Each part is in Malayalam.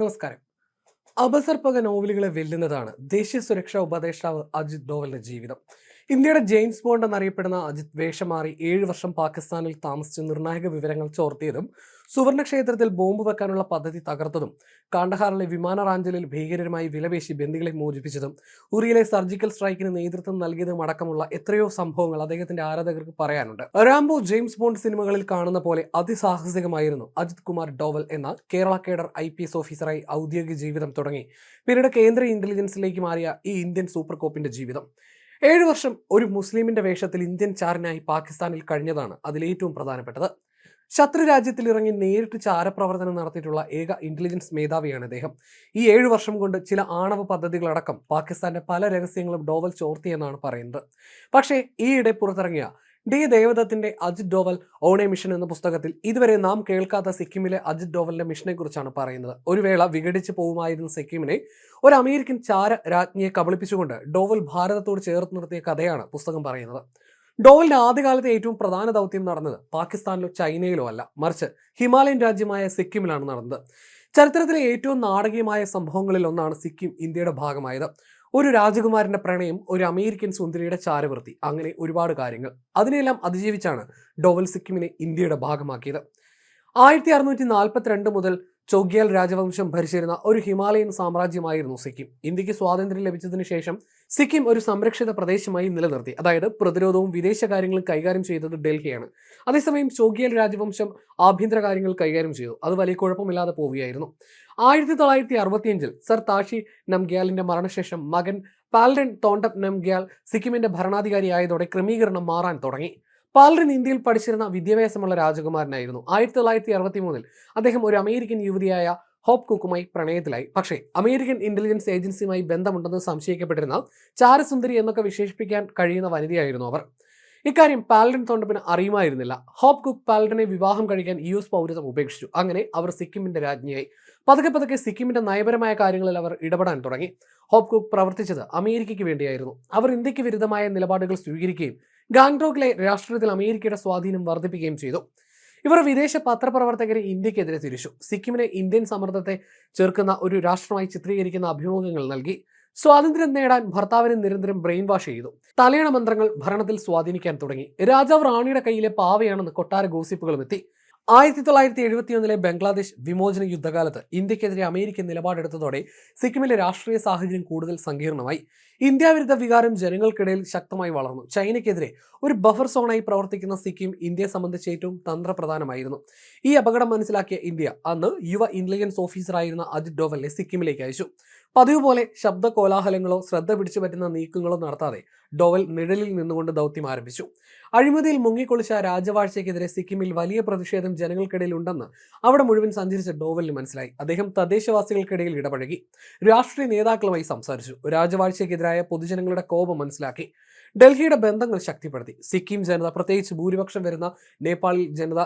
നമസ്കാരം. അപസർപ്പക നോവലുകളെ വെല്ലുന്നതാണ് ദേശീയ സുരക്ഷാ ഉപദേഷ്ടാവ് അജിത് ഡോവലിന്റെ ജീവിതം. ഇന്ത്യയുടെ ജെയിംസ് ബോണ്ട് എന്നറിയപ്പെടുന്ന അജിത് വേഷമാറി ഏഴ് വർഷം പാകിസ്ഥാനിൽ താമസിച്ച് നിർണായക വിവരങ്ങൾ ചോർത്തിയതും സുവർണക്ഷേത്രത്തിൽ ബോംബ് വെക്കാനുള്ള പദ്ധതി തകർത്തതും കാണ്ഡഹാറിലെ വിമാന റാഞ്ചലിൽ ഭീകരരുമായി വിലപേശി ബന്ദികളെ മോചിപ്പിച്ചതും ഉറിയിലെ സർജിക്കൽ സ്ട്രൈക്കിന് നേതൃത്വം നൽകിയതും അടക്കമുള്ള എത്രയോ സംഭവങ്ങൾ അദ്ദേഹത്തിന്റെ ആരാധകർക്ക് പറയാനുണ്ട്. റാംബോ ജെയിംസ് ബോണ്ട് സിനിമകളിൽ കാണുന്ന പോലെ അതിസാഹസികമായിരുന്നു അജിത് കുമാർ ഡോവൽ എന്ന Kerala cadre I P S ഓഫീസറായി ഔദ്യോഗിക ജീവിതം തുടങ്ങി. പിന്നീട് കേന്ദ്ര ഇന്റലിജൻസിലേക്ക് മാറിയ ഈ ഇന്ത്യൻ സൂപ്പർ കോപ്പിന്റെ ജീവിതം. ഏഴു വർഷം ഒരു മുസ്ലിമിന്റെ വേഷത്തിൽ ഇന്ത്യൻ ചാരനായി പാകിസ്ഥാനിൽ കഴിഞ്ഞതാണ് അതിലേറ്റവും പ്രധാനപ്പെട്ടത്. ശത്രു രാജ്യത്തിൽ ഇറങ്ങി നേരിട്ട് ചാരപ്രവർത്തനം നടത്തിയിട്ടുള്ള ഏക ഇന്റലിജൻസ് മേധാവിയാണ് അദ്ദേഹം ഈ ഏഴു വർഷം കൊണ്ട് ചില ആണവ പദ്ധതികളടക്കം പാകിസ്ഥാന്റെ പല രഹസ്യങ്ങളും ഡോവൽ ചോർത്തിയെന്നാണ് പറയുന്നത്. പക്ഷേ ഈയിടെ പുറത്തിറങ്ങിയ D ദേവദത്തിന്റെ Ajit Doval on a mission എന്ന പുസ്തകത്തിൽ ഇതുവരെ നാം കേൾക്കാത്ത സിക്കിമിലെ അജിത് ഡോവലിന്റെ മിഷനെ കുറിച്ചാണ് പറയുന്നത്. ഒരു വേള വിഘടിച്ചു പോകുമായിരുന്ന സിക്കിമിനെ ഒരു അമേരിക്കൻ ചാര രാജ്ഞിയെ കബളിപ്പിച്ചുകൊണ്ട് ഡോവൽ ഭാരതത്തോട് ചേർത്ത് നിർത്തിയ കഥയാണ് പുസ്തകം പറയുന്നത്. ഡോവലിന്റെ ആദ്യകാലത്തെ ഏറ്റവും പ്രധാന ദൗത്യം നടന്നത് പാകിസ്ഥാനിലോ ചൈനയിലോ അല്ല. മറിച്ച് ഹിമാലയൻ രാജ്യമായ സിക്കിമിലാണ് നടന്നത്. ചരിത്രത്തിലെ ഏറ്റവും നാടകീയമായ സംഭവങ്ങളിൽ ഒന്നാണ് സിക്കിം ഇന്ത്യയുടെ ഭാഗമായത്. ഒരു രാജകുമാരന്റെ പ്രണയം ഒരു അമേരിക്കൻ സുന്ദരിയുടെ ചാരവൃത്തി അങ്ങനെ ഒരുപാട് കാര്യങ്ങൾ. അതിനെല്ലാം അതിജീവിച്ചാണ് ഡോവൽ സിക്കിമിനെ ഇന്ത്യയുടെ ഭാഗമാക്കിയത്. ആയിരത്തി അറുന്നൂറ്റി നാൽപ്പത്തിരണ്ട് മുതൽ ചോഗ്യാൽ രാജവംശം ഭരിച്ചിരുന്ന ഒരു ഹിമാലയൻ സാമ്രാജ്യമായിരുന്നു സിക്കിം. ഇന്ത്യയ്ക്ക് സ്വാതന്ത്ര്യം ലഭിച്ചതിന് ശേഷം സിക്കിം ഒരു സംരക്ഷിത പ്രദേശമായി നിലനിർത്തി. അതായത് പ്രതിരോധവും വിദേശകാര്യങ്ങളും കൈകാര്യം ചെയ്തത് ഡൽഹിയാണ്. അതേസമയം ചോഗ്യാൽ രാജവംശം ആഭ്യന്തര കാര്യങ്ങൾ കൈകാര്യം ചെയ്തു. അത് വലിയ കുഴപ്പമില്ലാതെ പോവുകയായിരുന്നു. ആയിരത്തി തൊള്ളായിരത്തി അറുപത്തിയഞ്ചിൽ സർ താഷി നംഗ്യാലിന്റെ മരണശേഷം മകൻ പാൽഡൻ തോണ്ടപ് നംഗ്യാൽ സിക്കിമിന്റെ ഭരണാധികാരിയായതോടെ ക്രമീകരണം മാറാൻ തുടങ്ങി. പാൽഡൻ ഇന്ത്യയിൽ പഠിച്ചിരുന്ന വിദ്യാഭ്യാസമുള്ള രാജകുമാരനായിരുന്നു. ആയിരത്തി തൊള്ളായിരത്തി അറുപത്തി മൂന്നിൽ അദ്ദേഹം ഒരു അമേരിക്കൻ യുവതിയായ ഹോപ്പ് കുക്കുമായി പ്രണയത്തിലായി. പക്ഷേ അമേരിക്കൻ ഇന്റലിജൻസ് ഏജൻസിയുമായി ബന്ധമുണ്ടെന്ന് സംശയിക്കപ്പെട്ടിരുന്ന ചാരസുന്ദരി എന്നൊക്കെ വിശേഷിപ്പിക്കാൻ കഴിയുന്ന വനിതയായിരുന്നു അവർ. ഇക്കാര്യം പാലഡൻ തോണ്ടപ്പിന് അറിയുമായിരുന്നില്ല. ഹോപ്പ് കുക്ക് പാലഡനെ വിവാഹം കഴിക്കാൻ യു എസ് പൗരത്വം ഉപേക്ഷിച്ചു. അങ്ങനെ അവർ സിക്കിമിന്റെ രാജ്ഞിയായി. പതുക്കെ പതുക്കെ സിക്കിമിന്റെ നയപരമായ കാര്യങ്ങളിൽ അവർ ഇടപെടാൻ തുടങ്ങി. ഹോപ്പ് കുക്ക് പ്രവർത്തിച്ചത് അമേരിക്കയ്ക്ക് വേണ്ടിയായിരുന്നു. അവർ ഇന്ത്യയ്ക്ക് വിരുദ്ധമായ നിലപാടുകൾ സ്വീകരിക്കുകയും ഗാംഗ്ടോക്കിലെ രാഷ്ട്രീയത്തിൽ അമേരിക്കയുടെ സ്വാധീനം വർദ്ധിപ്പിക്കുകയും ചെയ്തു. ഇവർ വിദേശ പത്രപ്രവർത്തകരെ ഇന്ത്യക്കെതിരെ തിരിച്ചു. സിക്കിമിനെ ഇന്ത്യൻ സമ്മർദ്ദത്തെ ചേർക്കുന്ന ഒരു രാഷ്ട്രമായി ചിത്രീകരിക്കുന്ന അഭിമുഖങ്ങൾ നൽകി. സ്വാതന്ത്ര്യം നേടാൻ ഭർത്താവിനെ നിരന്തരം ബ്രെയിൻ വാഷ് ചെയ്തു. തലയണ മന്ത്രങ്ങൾ ഭരണത്തിൽ സ്വാധീനിക്കാൻ തുടങ്ങി. രാജാവ് റാണിയുടെ കയ്യിലെ പാവയാണെന്ന് കൊട്ടാര ഗോസിപ്പുകളും എത്തി. ആയിരത്തി തൊള്ളായിരത്തി എഴുപത്തിയൊന്നിലെ ബംഗ്ലാദേശ് വിമോചന യുദ്ധകാലത്ത് ഇന്ത്യക്കെതിരെ അമേരിക്ക നിലപാടെടുത്തതോടെ സിക്കിമിലെ രാഷ്ട്രീയ സാഹചര്യം കൂടുതൽ സങ്കീർണമായി. ഇന്ത്യ വിരുദ്ധ വികാരം ജനങ്ങൾക്കിടയിൽ ശക്തമായി വളർന്നു. ചൈനയ്ക്കെതിരെ ഒരു ബഫർ സോണായി പ്രവർത്തിക്കുന്ന സിക്കിം ഇന്ത്യയെ സംബന്ധിച്ച് ഏറ്റവും തന്ത്രപ്രധാനമായിരുന്നു. ഈ അപകടം മനസ്സിലാക്കിയ ഇന്ത്യ അന്ന് യുവ ഇന്റലിജൻസ് ഓഫീസറായിരുന്ന അജിത് ഡോവലിനെ സിക്കിമിലേക്ക് അയച്ചു. പതിവ് പോലെ ശബ്ദ കോലാഹലങ്ങളോ ശ്രദ്ധ പിടിച്ചു പറ്റുന്ന നീക്കങ്ങളോ നടത്താതെ ഡോവൽ നിഴലിൽ നിന്നുകൊണ്ട് ദൗത്യം ആരംഭിച്ചു. അഴിമതിയിൽ മുങ്ങിക്കൊളിച്ച രാജവാഴ്ചയ്ക്കെതിരെ സിക്കിമിൽ വലിയ പ്രതിഷേധം ജനങ്ങൾക്കിടയിൽ ഉണ്ടെന്ന് അവിടെ മുഴുവൻ സഞ്ചരിച്ച ഡോവലിന് മനസ്സിലായി. അദ്ദേഹം തദ്ദേശവാസികൾക്കിടയിൽ ഇടപഴകി. രാഷ്ട്രീയ നേതാക്കളുമായി സംസാരിച്ചു. രാജവാഴ്ചയ്ക്കെതിരായ പൊതുജനങ്ങളുടെ കോപം മനസ്സിലാക്കി. ഡൽഹിയുടെ ബന്ധങ്ങൾ ശക്തിപ്പെടുത്തി. സിക്കിം ജനത പ്രത്യേകിച്ച് ഭൂരിപക്ഷം വരുന്ന നേപ്പാളിൽ ജനത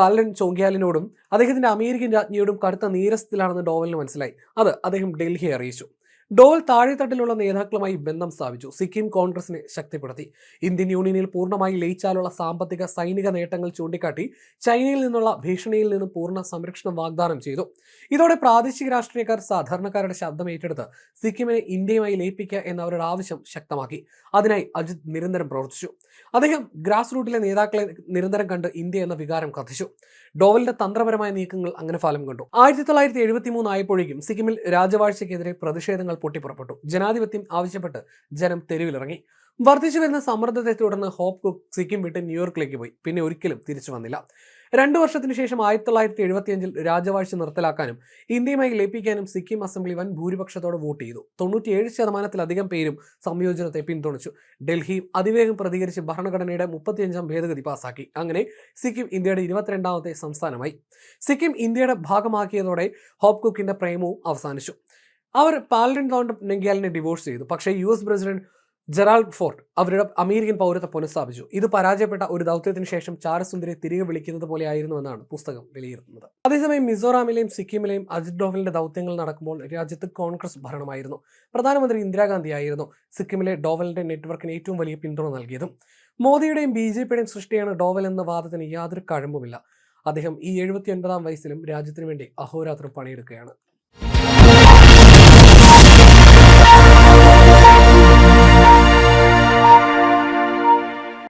പാലൻ ചോങ്ക്യാലിനോടും അദ്ദേഹത്തിന്റെ അമേരിക്കൻ രാജ്ഞിയോടും കടുത്ത നീരസത്തിലാണെന്ന് ഡോവലിന് മനസ്സിലായി. അത് അദ്ദേഹം ഡൽഹിയെ അറിയിച്ചു. ഡോവൽ താഴെത്തട്ടിലുള്ള നേതാക്കളുമായി ബന്ധം സ്ഥാപിച്ചു. സിക്കിം കോൺഗ്രസിനെ ശക്തിപ്പെടുത്തി. ഇന്ത്യൻ യൂണിയനിൽ പൂർണമായി ലയിച്ചാലുള്ള സാമ്പത്തിക സൈനിക നേട്ടങ്ങൾ ചൂണ്ടിക്കാട്ടി ചൈനയിൽ നിന്നുള്ള ഭീഷണിയിൽ നിന്ന് പൂർണ സംരക്ഷണം വാഗ്ദാനം ചെയ്തു. ഇതോടെ പ്രാദേശിക രാഷ്ട്രീയക്കാർ സാധാരണക്കാരുടെ ശബ്ദം ഏറ്റെടുത്ത് സിക്കിമിനെ ഇന്ത്യയുമായി ലയിപ്പിക്കുക എന്ന അവരുടെ ആവശ്യം ശക്തമാക്കി. അതിനായി അജിത് നിരന്തരം പ്രവർത്തിച്ചു. അദ്ദേഹം ഗ്രാസ് റൂട്ടിലെ നേതാക്കളെ നിരന്തരം കണ്ട് ഇന്ത്യ എന്ന വികാരം കഥിച്ചു ഡോവലിന്റെ തന്ത്രപരമായ നീക്കങ്ങൾ അങ്ങനെ ഫലം കണ്ടു. ആയിരത്തി തൊള്ളായിരത്തി എഴുപത്തി മൂന്ന് ആയപ്പോഴേക്കും സിക്കിമിൽ രാജവാഴ്ചയ്ക്കെതിരെ പ്രതിഷേധങ്ങൾ പൊട്ടിപ്പുറപ്പെട്ടു. ജനാധിപത്യം ആവശ്യപ്പെട്ട് ജനം തെരുവിലിറങ്ങി. വർദ്ധിച്ചു വരുന്ന സമ്മർദ്ദത്തെ തുടർന്ന് ഹോപ്പ് കുക്ക് സിക്കിം വിട്ട് ന്യൂയോർക്കിലേക്ക് പോയി. പിന്നെ ഒരിക്കലും തിരിച്ചു വന്നില്ല. രണ്ടു വർഷത്തിനു ശേഷം ആയിരത്തി തൊള്ളായിരത്തി എഴുപത്തിയഞ്ചിൽ രാജവാഴ്ച നിർത്തലാക്കാനും ഇന്ത്യയുമായി ലയിപ്പിക്കാനും സിക്കിം അസംബ്ലി വൻ ഭൂരിപക്ഷത്തോടെ വോട്ട് ചെയ്തു. തൊണ്ണൂറ്റിയേഴ് ശതമാനത്തിലധികം പേരും സംയോജനത്തെ പിന്തുണച്ചു. ഡൽഹി അതിവേഗം പ്രതികരിച്ച് ഭരണഘടനയുടെ മുപ്പത്തിയഞ്ചാം ഭേദഗതി പാസാക്കി. അങ്ങനെ സിക്കിം ഇന്ത്യയുടെ ഇരുപത്തിരണ്ടാമത്തെ സംസ്ഥാനമായി. സിക്കിം ഇന്ത്യയുടെ ഭാഗമാക്കിയതോടെ ഹോപ്പ് കുക്കിന്റെ പ്രേമവും അവസാനിച്ചു. അവർ പാലൻ കൗണ്ട് നെങ്കിയാലിനെ ഡിവോഴ്സ് ചെയ്തു. പക്ഷേ U S president Gerald Ford അവരുടെ അമേരിക്കൻ പൗരത്വം പുനഃസ്ഥാപിച്ചു. ഇത് പരാജയപ്പെട്ട ഒരു ദൗത്യത്തിന് ശേഷം ചാരസുന്ദരെ തിരികെ വിളിക്കുന്നത് പോലെയായിരുന്നുവെന്നാണ് പുസ്തകം വിലയിരുത്തുന്നത്. അതേസമയം മിസോറാമിലെയും സിക്കിമിലെയും അജിത് ഡോവലിന്റെ ദൗത്യങ്ങൾ നടക്കുമ്പോൾ രാജ്യത്ത് കോൺഗ്രസ് ഭരണമായിരുന്നു. പ്രധാനമന്ത്രി ഇന്ദിരാഗാന്ധി ആയിരുന്നു സിക്കിമിലെ ഡോവലിന്റെ നെറ്റ്വർക്കിന് ഏറ്റവും വലിയ പിന്തുണ നൽകിയതും. മോദിയുടെയും ബി ജെ പിയുടെയും സൃഷ്ടിയാണ് ഡോവൽ എന്ന വാദത്തിന് യാതൊരു കഴമ്പുമില്ല. അദ്ദേഹം ഈ എഴുപത്തി ഒൻപതാം വയസ്സിലും രാജ്യത്തിനു വേണ്ടി അഹോരാത്രം പണിയെടുക്കുകയാണ്.